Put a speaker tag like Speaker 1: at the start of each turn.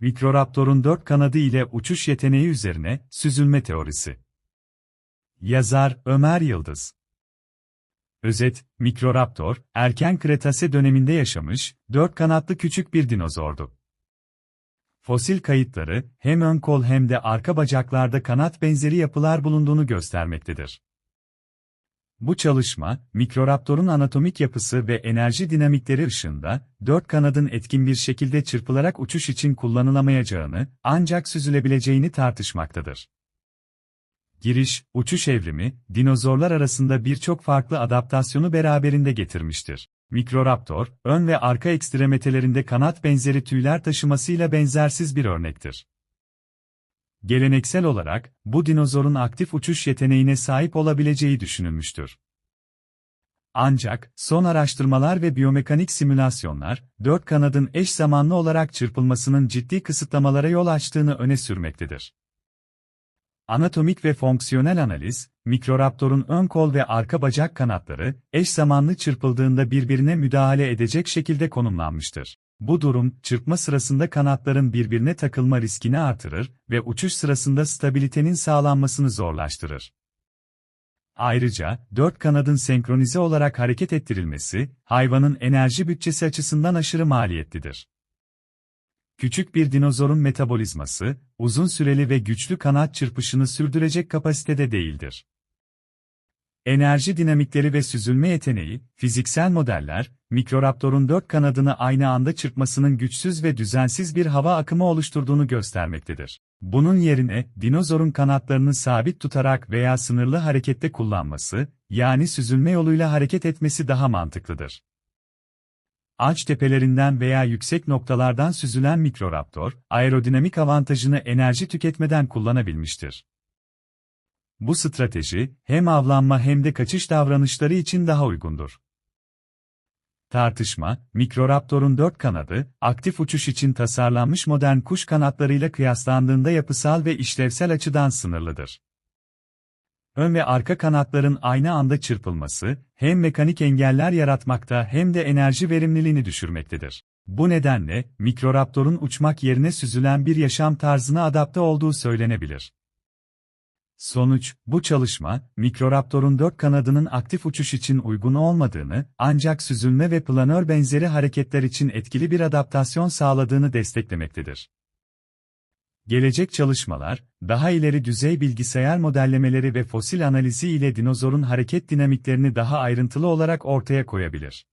Speaker 1: Mikroraptorun dört kanadı ile uçuş yeteneği üzerine süzülme teorisi. Yazar Ömer Yıldız. Özet, Mikroraptor, erken Kretase döneminde yaşamış, dört kanatlı küçük bir dinozordu. Fosil kayıtları, hem ön kol hem de arka bacaklarda kanat benzeri yapılar bulunduğunu göstermektedir. Bu çalışma, Mikroraptor'un anatomik yapısı ve enerji dinamikleri ışığında, dört kanadın etkin bir şekilde çırpılarak uçuş için kullanılamayacağını, ancak süzülebileceğini tartışmaktadır. Giriş, uçuş evrimi, dinozorlar arasında birçok farklı adaptasyonu beraberinde getirmiştir. Mikroraptor, ön ve arka ekstremetelerinde kanat benzeri tüyler taşımasıyla benzersiz bir örnektir. Geleneksel olarak, bu dinozorun aktif uçuş yeteneğine sahip olabileceği düşünülmüştür. Ancak, son araştırmalar ve biyomekanik simülasyonlar, dört kanadın eş zamanlı olarak çırpılmasının ciddi kısıtlamalara yol açtığını öne sürmektedir. Anatomik ve fonksiyonel analiz, Mikroraptor'un ön kol ve arka bacak kanatları, eş zamanlı çırpıldığında birbirine müdahale edecek şekilde konumlanmıştır. Bu durum, çırpma sırasında kanatların birbirine takılma riskini artırır ve uçuş sırasında stabilitenin sağlanmasını zorlaştırır. Ayrıca, dört kanadın senkronize olarak hareket ettirilmesi, hayvanın enerji bütçesi açısından aşırı maliyetlidir. Küçük bir dinozorun metabolizması, uzun süreli ve güçlü kanat çırpışını sürdürecek kapasitede değildir. Enerji dinamikleri ve süzülme yeteneği, fiziksel modeller, Mikroraptor'un dört kanadını aynı anda çırpmasının güçsüz ve düzensiz bir hava akımı oluşturduğunu göstermektedir. Bunun yerine, dinozorun kanatlarını sabit tutarak veya sınırlı harekette kullanması, yani süzülme yoluyla hareket etmesi daha mantıklıdır. Ağaç tepelerinden veya yüksek noktalardan süzülen mikroraptor, aerodinamik avantajını enerji tüketmeden kullanabilmiştir. Bu strateji, hem avlanma hem de kaçış davranışları için daha uygundur. Tartışma, Mikroraptor'un dört kanadı, aktif uçuş için tasarlanmış modern kuş kanatlarıyla kıyaslandığında yapısal ve işlevsel açıdan sınırlıdır. Ön ve arka kanatların aynı anda çırpılması, hem mekanik engeller yaratmakta hem de enerji verimliliğini düşürmektedir. Bu nedenle, Mikroraptor'un uçmak yerine süzülen bir yaşam tarzına adapte olduğu söylenebilir. Sonuç, bu çalışma, Mikroraptor'un dört kanadının aktif uçuş için uygun olmadığını, ancak süzülme ve planör benzeri hareketler için etkili bir adaptasyon sağladığını desteklemektedir. Gelecek çalışmalar, daha ileri düzey bilgisayar modellemeleri ve fosil analizi ile dinozorun hareket dinamiklerini daha ayrıntılı olarak ortaya koyabilir.